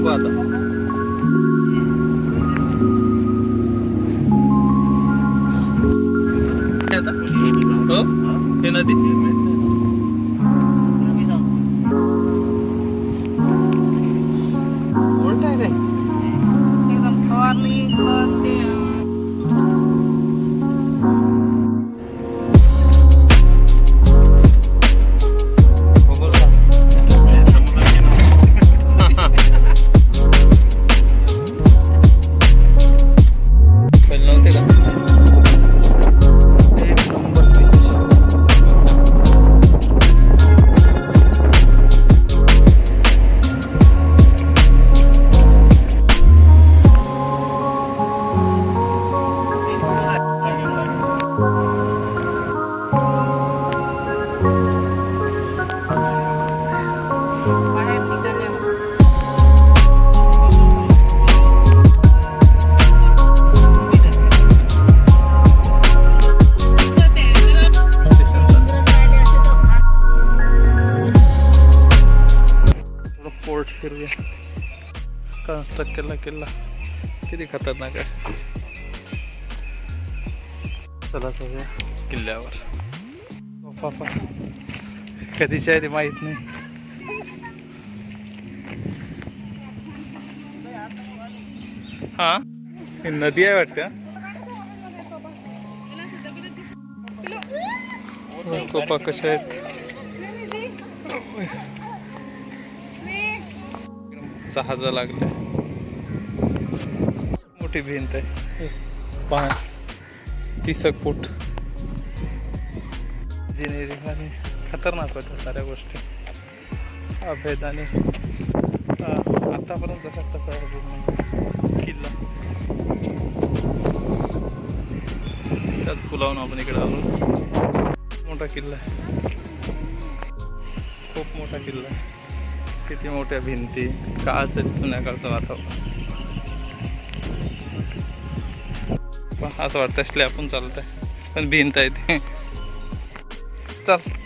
नको आता. हे आता? हो? हे नदी. फोर्ट फिरूया कन्स्ट्रक्ट केला किल्ला किती खतरनाक आहे. चला सगळ्या किल्ल्यावर. पापा कधीची आहे ते माहीत नाही. हा? ही नदी आहे वाटतं कोपा कशा आहेत? सहाजा लागले. मोठी भिंत आहे. पहा तीस एक फूट इंजिनिअरिंग आणि खतरनाक होत्या साऱ्या गोष्टी. अभेद आणि आतापर्यंत तसा तसा किल्ला. त्यात पुलावून आपण इकडे आलो. मोठा किल्ला आहे. खूप मोठा किल्ला आहे. किती मोठ्या भिंती काळच जुन्या काळचं वातावरण. पण असं वाटतं स्लॅब पण चालत आहे पण भिंत आहे ते. चल.